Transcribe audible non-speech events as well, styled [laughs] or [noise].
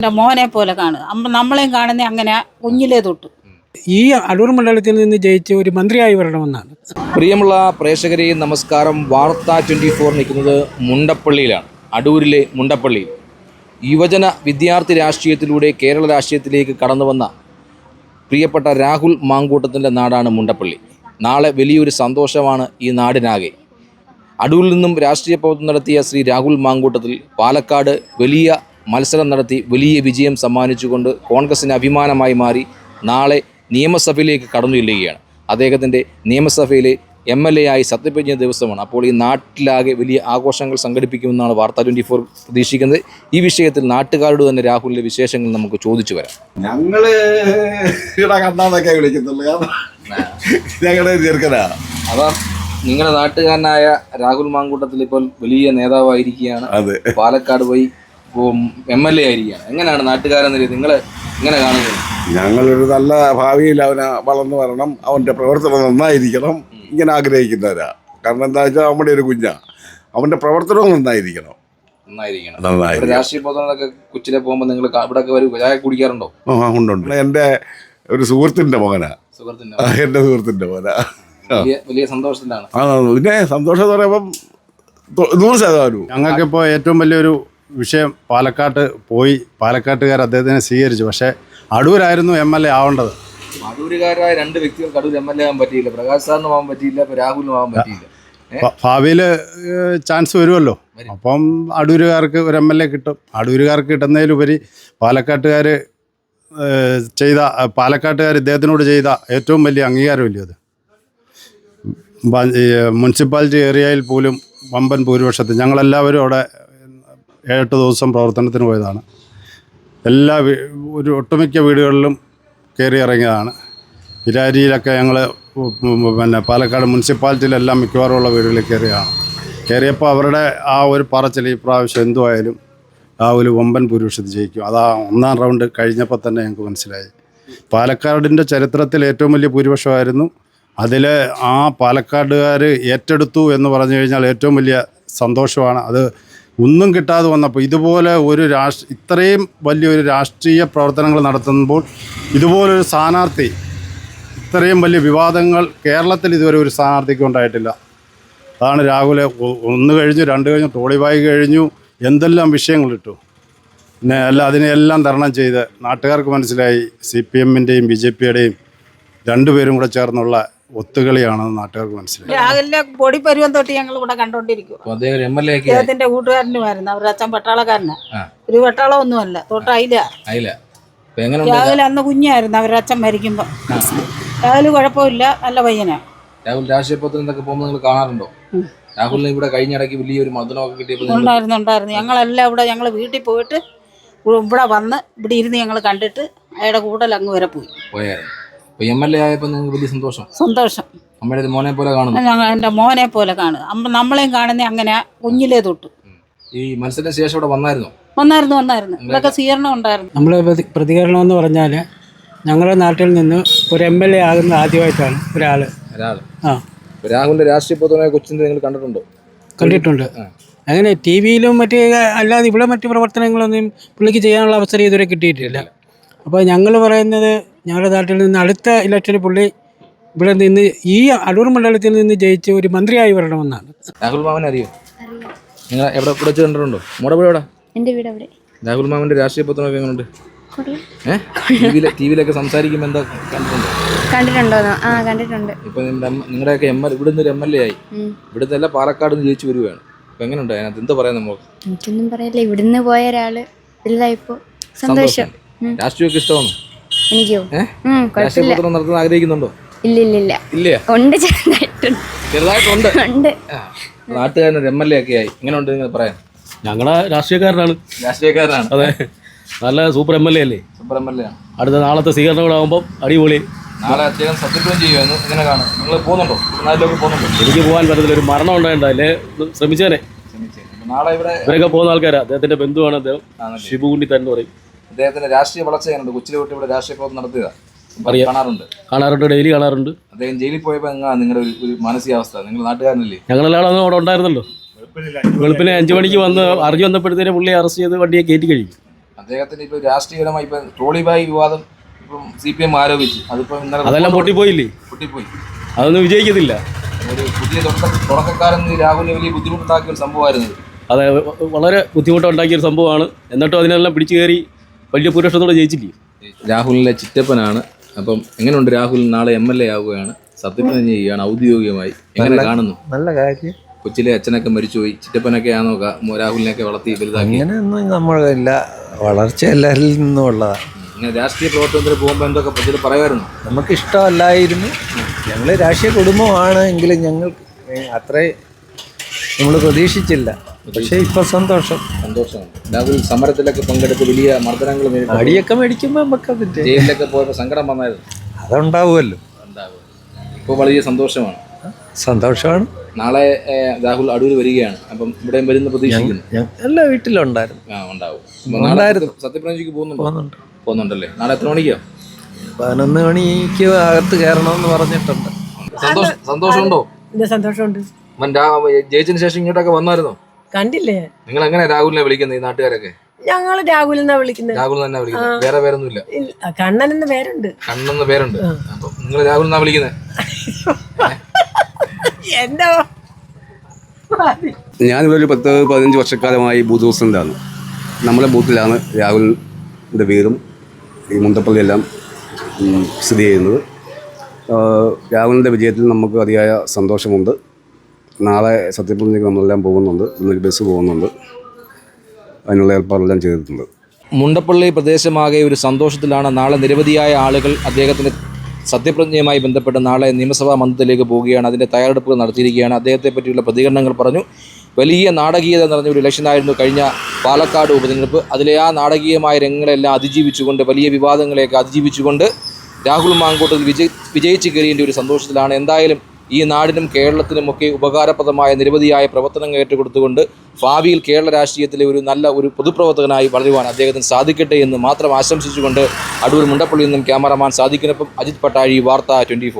എന്റെ മോനെ പോലെ കാണുക. അമ്മ നമ്മളെയും കാണുന്ന അങ്ങനെ കുഞ്ഞിലേ തൊട്ട്. ഈ അടൂർ മണ്ഡലത്തിൽ നിന്ന് ജയിച്ച് ഒരു മന്ത്രിയായി വരണമെന്നാണ്. പ്രിയമുള്ള പ്രേക്ഷകരെ നമസ്കാരം. വാർത്ത ട്വന്റി ഫോർ നിൽക്കുന്നത് മുണ്ടപ്പള്ളിയിലാണ്. അടൂരിലെ മുണ്ടപ്പള്ളിയിൽ യുവജന വിദ്യാർത്ഥി രാഷ്ട്രീയത്തിലൂടെ കേരള രാഷ്ട്രീയത്തിലേക്ക് കടന്നു വന്ന പ്രിയപ്പെട്ട രാഹുൽ മാങ്കൂട്ടത്തിന്റെ നാടാണ് മുണ്ടപ്പള്ളി. നാളെ വലിയൊരു സന്തോഷമാണ് ഈ നാടിനാകെ. അടൂരിൽ നിന്നും രാഷ്ട്രീയ പ്രവർത്തനം നടത്തിയ ശ്രീ രാഹുൽ മാങ്കൂട്ടത്തിൽ പാലക്കാട് വലിയ മത്സരം നടത്തി വലിയ വിജയം സമ്മാനിച്ചുകൊണ്ട് കോൺഗ്രസിന് അഭിമാനമായി മാറി നാളെ നിയമസഭയിലേക്ക് കടന്നു ചെല്ലുകയാണ്. അദ്ദേഹത്തിന്റെ നിയമസഭയിലെ എം എൽ എ ആയി സത്യപ്രതിജ്ഞ ദിവസമാണ്. അപ്പോൾ ഈ നാട്ടിലാകെ വലിയ ആഘോഷങ്ങൾ സംഘടിപ്പിക്കുമെന്നാണ് വാർത്ത ട്വന്റി ഫോർ പ്രതീക്ഷിക്കുന്നത്. ഈ വിഷയത്തിൽ നാട്ടുകാരോട് തന്നെ രാഹുലിന്റെ വിശേഷങ്ങൾ നമുക്ക് ചോദിച്ചു വരാം. ഞങ്ങൾ വിളിക്കുന്നുള്ളു. ഞങ്ങളുടെ ചെറുക്കനാ. അപ്പം നിങ്ങളുടെ നാട്ടുകാരനായ രാഹുൽ മാങ്കൂട്ടത്തിൽ ഇപ്പോൾ വലിയ നേതാവായിരിക്കുകയാണ്. അതെ. പാലക്കാട് പോയി എം എൽ എ ആയിരിക്കുകയാണ്. എങ്ങനെയാണ് നാട്ടുകാരെന്ന രീതി നിങ്ങൾ എങ്ങനെ കാണുന്നത്? ഞങ്ങളൊരു നല്ല ഭാവിയിൽ അവനെ വളർന്നു വരണം അവന്റെ പ്രവർത്തനം നന്നായിരിക്കണം ഇങ്ങനെ ആഗ്രഹിക്കുന്നവരാ. കാരണം എന്താ വെച്ചാൽ നമ്മുടെ ഒരു കുഞ്ഞാ. അവന്റെ പ്രവർത്തനവും നന്നായിരിക്കണം. നന്നായിരിക്കണം. ഇവിടെ നന്നായിരിക്കണം. രാഷ്ട്രീയ പ്രവർത്തനങ്ങളൊക്കെ കൊച്ചിലെ പോകുമ്പോൾ നിങ്ങൾ ഇവിടെ ഒക്കെ വരും ചായ കുടിക്കാറുണ്ടോ? ആ ഉണ്ടുണ്ട്. എന്റെ ഒരു സുഹൃത്തിന്റെ മകനാ. എന്റെ എന്റെ സുഹൃത്തിന്റെ മകനാ. ആ. വലിയ വലിയ സന്തോഷത്തിലാണ്. ആ പിന്നെ സന്തോഷം എന്ന് പറയുമ്പം നൂറ് ശതമാനവും. ഞങ്ങൾക്കിപ്പോൾ ഏറ്റവും വലിയൊരു വിഷയം പാലക്കാട്ട് പോയി പാലക്കാട്ടുകാർ അദ്ദേഹത്തിനെ സ്വീകരിച്ചു പക്ഷേ അടൂരായിരുന്നു എം എൽ എ ആവേണ്ടത് അടൂരുകാരായ രണ്ട് വ്യക്തികൾക്ക് അടൂർ എം എൽ എ ആവാൻ പറ്റിയില്ല പ്രകാശ് സാറിനും ആവാൻ പറ്റിയില്ല രാഹുലിനും ആവാൻ പറ്റിയില്ല ഭാവിയിൽ ചാൻസ് വരുമല്ലോ അപ്പം അടൂരുകാർക്ക് ഒരു എം എൽ എ കിട്ടും അടൂരുകാർക്ക് കിട്ടുന്നതിലുപരി പാലക്കാട്ടുകാർ ചെയ്ത പാലക്കാട്ടുകാർ ഇദ്ദേഹത്തിനോട് ചെയ്ത ഏറ്റവും വലിയ അംഗീകാരമില്ലേ അത് മുനിസിപ്പാലിറ്റി ഏരിയയിൽ പോലും വമ്പൻ ഭൂരിപക്ഷത്തിൽ ഞങ്ങളെല്ലാവരും അവിടെ ഏഴെട്ട് ദിവസം പ്രവർത്തനത്തിന് പോയതാണ്. എല്ലാ ഒരു ഒട്ടുമിക്ക വീടുകളിലും കയറി ഇറങ്ങിയതാണ്. ഇരാരിയിലൊക്കെ ഞങ്ങൾ പിന്നെ പാലക്കാട് മുനിസിപ്പാലിറ്റിയിലെല്ലാം മിക്കവാറും ഉള്ള വീടുകളിൽ കയറിയതാണ്. കയറിയപ്പോൾ അവരുടെ ആ ഒരു പറച്ചിൽ ഈ പ്രാവശ്യം എന്തുമായാലും ആ ഒരു വമ്പൻ പുരുഷത് ജയിക്കും. അതാ ഒന്നാം റൗണ്ട് കഴിഞ്ഞപ്പോൾ തന്നെ ഞങ്ങൾക്ക് മനസ്സിലായി. പാലക്കാടിന്റെ ചരിത്രത്തിൽ ഏറ്റവും വലിയ ഭൂരിപക്ഷമായിരുന്നു. അതിൽ ആ പാലക്കാടുകാർ ഏറ്റെടുത്തു എന്ന് പറഞ്ഞു കഴിഞ്ഞാൽ ഏറ്റവും വലിയ സന്തോഷമാണ്. അത് ഒന്നും കിട്ടാതെ വന്നപ്പോൾ ഇതുപോലെ ഒരു രാഷ്ട്ര ഇത്രയും വലിയൊരു രാഷ്ട്രീയ പ്രവർത്തനങ്ങൾ നടത്തുമ്പോൾ ഇതുപോലൊരു സ്ഥാനാർത്ഥി ഇത്രയും വലിയ വിവാദങ്ങൾ കേരളത്തിൽ ഇതുവരെ ഒരു സ്ഥാനാർത്ഥിക്ക് ഉണ്ടായിട്ടില്ല. അതാണ് രാഹുലെ ഒന്ന് കഴിഞ്ഞു രണ്ട് കഴിഞ്ഞു ടോളിബായി കഴിഞ്ഞു എന്തെല്ലാം വിഷയങ്ങളിട്ടു പിന്നെ അല്ല അതിനെല്ലാം തരണം ചെയ്ത് നാട്ടുകാർക്ക് മനസ്സിലായി. സി പി എമ്മിന്റെയും ബി ജെ പിയുടെയും രണ്ടുപേരും കൂടെ ചേർന്നുള്ള ഒത്തുകളിയാണെന്ന് നാട്ടുകാർക്ക് മനസ്സിലായി. രാവിലെ പൊടി പരുവം തൊട്ട് ഞങ്ങൾ ഇവിടെ കണ്ടോണ്ടിരിക്കും അദ്ദേഹത്തിന്റെ കൂട്ടുകാരനുമായിരുന്നു. അവരുടെ അച്ഛൻ പട്ടാളക്കാരനാ. ആ. ഒരു പട്ടാളമൊന്നുമല്ല. ഒന്നും ആയില്ല അപ്പൊ എങ്ങനെ രാവിലെ അന്ന് കുഞ്ഞായിരുന്നു അവരുടെ അച്ഛൻ മരിക്കുമ്പോ. രാവിലെ കുഴപ്പമില്ല. നല്ല പയ്യനാ. രാഹുൽ രാഷ്ട്രീയ പ്രവർത്തനത്തിനൊക്കെ പോകുമ്പോൾ നിങ്ങൾ കാണാറുണ്ടോ? രാഹുലിന് ഇവിടെ കഴിഞ്ഞിടയ്ക്ക് വലിയൊരു മർദ്ദനമൊക്കെ കിട്ടിയപ്പോൾ ഉണ്ടായിരുന്നു ഉണ്ടായിരുന്നു ഞങ്ങളെല്ലാം ഇവിടെ ഞങ്ങൾ വീട്ടിൽ പോയിട്ട് ഇവ- ഇവിടെ വന്ന് ഇവിടെ ഇരുന്ന് ഞങ്ങൾ കണ്ടിട്ട് അയാളുടെ കൂടെ അങ്ങ് വരെ പോയി. പോയായിരുന്നു. എം എൽ എ ആയപ്പോൾ നിങ്ങൾക്ക് വലിയ സന്തോഷം? സന്തോഷം. അമ്മയുടെ ഒരു മോനെ പോലെ കാണുന്നു. ഞങ്ങൾ എന്റെ മോനെ പോലെ കാണുക അമ്മ നമ്മളെയും കാണുന്ന അങ്ങനെ കുഞ്ഞിലേ തൊട്ട്. ഈ മത്സരത്തിന് ശേഷം ഇവിടെ വന്നായിരുന്നു? വന്നായിരുന്നു വന്നായിരുന്നു. ഇതൊക്കെ സ്വീകരണം ഉണ്ടായിരുന്നു. നമ്മളെ പ്രതി- പ്രതികരണം എന്ന് പറഞ്ഞാൽ ഞങ്ങളുടെ നാട്ടിൽ നിന്ന് ഒരു എം എൽ എ ആകുന്ന ആദ്യമായിട്ടാണ് ഒരാൾ ഒരാൾ. ആ. രാഹുലിന്റെ രാഷ്ട്രീയ പൊതുവായ കൊച്ചിന്റെ നിങ്ങൾ കണ്ടിട്ടുണ്ടോ? കണ്ടിട്ടുണ്ട്. അങ്ങനെ ടി വിയിലും മറ്റ് അല്ലാതെ ഇവിടെ മറ്റ് പ്രവർത്തനങ്ങളൊന്നും പുള്ളിക്ക് ചെയ്യാനുള്ള അവസരം ഇതുവരെ കിട്ടിയിട്ടില്ല. അപ്പോൾ ഞങ്ങൾ പറയുന്നത് ഞങ്ങളുടെ നാട്ടിൽ നിന്ന് അടുത്ത ഇലക്ഷന് പുള്ളി ഇവിടെ നിന്ന് ഈ അടൂർ മണ്ഡലത്തിൽ നിന്ന് ജയിച്ച് ഒരു മന്ത്രിയായി വരണമെന്നാണ്. രാഹുൽ മാമൻ അറിയോ? നിങ്ങൾ എവിടെ ഇവിടെ വെച്ച് കണ്ടിട്ടുണ്ടോ? മോടെ വീട് എവിടെ? എന്റെ വീട് അവിടെ. രാഹുൽ മാമന്റെ രാഷ്ട്രീയ പത്രം എങ്ങനെയുണ്ട് ഏഹ് ടി വിയിലൊക്കെ സംസാരിക്കുമ്പോൾ എന്താ കണ്ടിട്ടുണ്ടോ? കണ്ടിട്ടുണ്ടോന്നോ ആ കണ്ടിട്ടുണ്ട്. ഇപ്പൊ നിങ്ങളുടെയൊക്കെ എം എൽ ഇവിടുന്ന് ഒരു എം എൽ എ ആയി. പാലക്കാട് നിന്ന് ജയിച്ചു വരുവാണ്. അപ്പൊ എങ്ങനെയുണ്ട് അതിനകത്ത്? എന്താ പറയാൻ നമുക്ക് എനിക്കൊന്നും പറയില്ല ഇവിടുന്ന് പോയ ഒരാൾ വലുതായിപ്പോ സന്തോഷം. രാഷ്ട്രീയമൊക്കെ ഇഷ്ടമാണ് എനിക്കോ? രാഷ്ട്രീയ പ്രവർത്തനം നടത്താൻ ആഗ്രഹിക്കുന്നുണ്ടോ ഇല്ല ഇല്ല ഇല്ല ഇല്ല? ഉണ്ട് ചെറുതായിട്ടുണ്ട്. ചെറുതായിട്ടുണ്ട്? ഉണ്ട്. ആ. നാട്ടുകാരൻ ഒരു എം എൽ എ ഒക്കെ ആയി. ഇങ്ങനെയുണ്ട് നിങ്ങൾ പറയാൻ? ഞങ്ങളെ രാഷ്ട്രീയക്കാരനാണ്. രാഷ്ട്രീയക്കാരനാണ്. അതെ. നല്ല സൂപ്പർ എം എൽ എ അല്ലേ? സൂപ്പർ എം എൽ എ ആണ്. അടുത്ത നാളത്തെ സ്വീകരണം കൂടെ ആകുമ്പോൾ അടിപൊളി. നാളെ അദ്ദേഹം സത്യപ്രതിജ്ഞ ചെയ്യുമെന്ന് ഇങ്ങനെ കാണും? നിങ്ങൾ പോകുന്നുണ്ടോ? നാട്ടിലൊക്കെ പോകുന്നുണ്ടോ? എനിക്ക് പോകാൻ പറ്റത്തില്ല. ഒരു മരണം ഉണ്ടായിട്ടല്ലേ ശ്രമിച്ചേനെ. നാളെ ഇവിടെ ഇവരൊക്കെ പോകുന്ന ആൾക്കാരാണ് അദ്ദേഹത്തിന്റെ ബന്ധുവാണ് അദ്ദേഹം. കുണ്ടി തന്നെ പറയും. അദ്ദേഹത്തിന്റെ രാഷ്ട്രീയ വളർച്ച എങ്ങനെയുണ്ട്? കൊച്ചിലെ തൊട്ട് ഇവിടെ രാഷ്ട്രീയ പ്രവർത്തനം നടത്തുക. കാണാറുണ്ട്. കാണാറുണ്ട് ഡെയിലി കാണാറുണ്ട്. അദ്ദേഹം ജയിലിൽ പോയപ്പോൾ എങ്ങാ നിങ്ങളുടെ ഒരു ഒരു മാനസികാവസ്ഥ? നിങ്ങൾ നാട്ടുകാരനല്ലേ? ഞങ്ങളെല്ലാം അന്ന് അവിടെ ഉണ്ടായിരുന്നല്ലോ. വെളുപ്പിനെ അഞ്ചു മണിക്ക് വന്ന് അറിഞ്ഞു വന്നപ്പോഴത്തേനും പുള്ളി അറസ്റ്റ് ചെയ്ത് വണ്ടിയെ കയറ്റി കഴിഞ്ഞു. അദ്ദേഹത്തിന് ഇപ്പൊ രാഷ്ട്രീയപരമായി ഇപ്പൊ ട്രോളി ബായി വിവാദം ഇപ്പം സി പി എം ആരോപിച്ചു. അതിപ്പോ ഇന്നലെ അതെല്ലാം പൊട്ടിപ്പോയില്ലേ? പൊട്ടിപ്പോയി. അതൊന്നും വിജയിക്കത്തില്ല. ഒരു പുതിയ തുടക്ക തുടക്കക്കാരൻ രാഹുലിനെ വലിയ ബുദ്ധിമുട്ടുണ്ടാക്കിയ ഒരു സംഭവമായിരുന്നു. അത് വളരെ ബുദ്ധിമുട്ടുണ്ടാക്കിയ ഒരു സംഭവമാണ്. എന്നിട്ടും അതിനെല്ലാം പിടിച്ചു കയറി വലിയ ഭൂരിപക്ഷത്തോടെ ജയിച്ചില്ലേ? രാഹുലിന്റെ ചിറ്റപ്പനാണ്. അപ്പം എങ്ങനെയുണ്ട് രാഹുൽ നാളെ എം എൽ എ ആവുകയാണ്. സത്യപ്രതിജ്ഞ ചെയ്യുകയാണ് ഔദ്യോഗികമായി. എങ്ങനെ കാണുന്നു? നല്ല കാര്യം. കൊച്ചിലെ അച്ഛനൊക്കെ മരിച്ചുപോയി. ചിറ്റപ്പനൊക്കെ ആണോ രാഹുലിനെയൊക്കെ വളർത്തി വലുതാക്കി? അങ്ങനെയൊന്നും നമ്മളില്ല. വളർച്ച എല്ലാവരിൽ നിന്നും ഉള്ളതാണ് ഇങ്ങനെ രാഷ്ട്രീയ പ്രവർത്തനത്തിന് പോകുമ്പോൾ എന്തൊക്കെ ഇതിൽ പറയുമായിരുന്നു നമുക്ക് ഇഷ്ടമല്ലായിരുന്നു ഞങ്ങൾ രാഷ്ട്രീയ കുടുംബമാണ് എങ്കിലും ഞങ്ങൾ അത്രേ നമ്മൾ പ്രതീക്ഷിച്ചില്ല. പക്ഷേ ഇപ്പൊ സന്തോഷം. സന്തോഷമാണ് രാഹുൽ സമരത്തിലൊക്കെ പങ്കെടുത്ത് വലിയ മർദ്ദനങ്ങൾ. അടിയൊക്കെ മേടിക്കുമ്പോൾ നമുക്ക് അതിന്റെ ജയിലിലൊക്കെ പോയപ്പോൾ സങ്കടം വന്നായിരുന്നു. അതുണ്ടാവുമല്ലോ. ഉണ്ടാവും ഇപ്പോൾ വലിയ സന്തോഷമാണ്. സന്തോഷമാണ്. നാളെ ഏഹ്, രാഹുൽ അടൂർ വരികയാണ്. അപ്പം ഇവിടെ വരുന്ന പ്രതീക്ഷിക്കുന്നു. എല്ലാ വീട്ടിലുണ്ടായിരുന്നു. ആ ഉണ്ടാവും. അപ്പം നാളെ ഉണ്ടായിരുന്നു. സത്യപ്രതിജ്ഞയ്ക്ക് പോകുന്നുണ്ടോ? പോകുന്നുണ്ട്. പോകുന്നുണ്ടല്ലേ? നാളെ എത്ര മണിക്കോ? പതിനൊന്ന് മണിക്ക് അകത്ത് കയറണമെന്ന് പറഞ്ഞിട്ടുണ്ട്. സന്തോഷം സന്തോഷമുണ്ടോ? ഇത് സന്തോഷമുണ്ട്. അവൻ രാ- ജയിച്ചതിന് ശേഷം ഇങ്ങോട്ടൊക്കെ വന്നായിരുന്നോ? കണ്ടില്ലേ? നിങ്ങൾ എങ്ങനെ രാഹുലിനെ വിളിക്കുന്നത് ഈ നാട്ടുകാരൊക്കെ? ഞങ്ങൾ രാഹുൽ എന്നാ വിളിക്കുന്നത്. രാഹുൽ തന്നെ വിളിക്കുന്നത്. വേറെ പേരൊന്നുമില്ല. കണ്ണൻ എന്ന പേരുണ്ട്. കണ്ണെന്ന പേരുണ്ട്. അപ്പൊ നിങ്ങൾ രാഹുൽ എന്നാ വിളിക്കുന്നത്? [laughs] എന്താ? ഞാനിവിടെ ഒരു പത്ത് പതിനഞ്ച് വർഷക്കാലമായി ബൂത്ത് പ്രസിഡന്റാണ് നമ്മുടെ ബൂത്തിലാണ് രാഹുലിന്റെ വീടും ഈ മുന്തപ്പള്ളിയെല്ലാം സ്ഥിതി ചെയ്യുന്നത്. രാഹുലിന്റെ വിജയത്തിൽ നമുക്ക് അതിയായ സന്തോഷമുണ്ട്. നാളെ സത്യപ്രതിജ്ഞയ്ക്ക് നമ്മളെല്ലാം പോകുന്നുണ്ട്. ഇന്നൊരു ബസ് പോകുന്നുണ്ട്. അതിനുള്ള ഏർപ്പാടെല്ലാം ചെയ്തിട്ടുണ്ട്. മുണ്ടപ്പള്ളി പ്രദേശമാകെ ഒരു സന്തോഷത്തിലാണ് നാളെ നിരവധിയായ ആളുകൾ അദ്ദേഹത്തിന്റെ സത്യപ്രതിജ്ഞയുമായി ബന്ധപ്പെട്ട് നാളെ നിയമസഭാ മന്ദിരത്തിലേക്ക് പോവുകയാണ്. അതിന്റെ തയ്യാറെടുപ്പുകൾ നടത്തിയിരിക്കുകയാണ്. അദ്ദേഹത്തെ പറ്റിയുള്ള പ്രതികരണങ്ങൾ പറഞ്ഞു. വലിയ നാടകീയത നിറഞ്ഞ ഒരു ഇലക്ഷനായിരുന്നു കഴിഞ്ഞ പാലക്കാട് ഉപതെരഞ്ഞെടുപ്പ്. അതിലെ ആ നാടകീയമായ രംഗങ്ങളെല്ലാം അതിജീവിച്ചുകൊണ്ട് വലിയ വിവാദങ്ങളെയൊക്കെ അതിജീവിച്ചുകൊണ്ട് രാഹുൽ മാങ്കോട്ടിൽ വിജയി വിജയിച്ച് കയറിയതിന്റെ ഒരു സന്തോഷത്തിലാണ്. എന്തായാലും ഈ നാടിനും കേരളത്തിനുമൊക്കെ ഉപകാരപ്രദമായ നിരവധിയായ പ്രവർത്തനങ്ങൾ ഏറ്റെടുത്തുകൊണ്ട് ഭാവിയിൽ കേരള രാഷ്ട്രീയത്തിലെ ഒരു നല്ല ഒരു പൊതുപ്രവർത്തകനായി വളരുവാൻ അദ്ദേഹത്തിന് സാധിക്കട്ടെ എന്ന് മാത്രം ആശംസിച്ചുകൊണ്ട് അടൂർ മുണ്ടപ്പള്ളിയിൽ നിന്നും ക്യാമറമാൻ സാധിക്കുന്നപ്പം അജിത് പട്ടാഴി വാർത്ത ട്വന്റി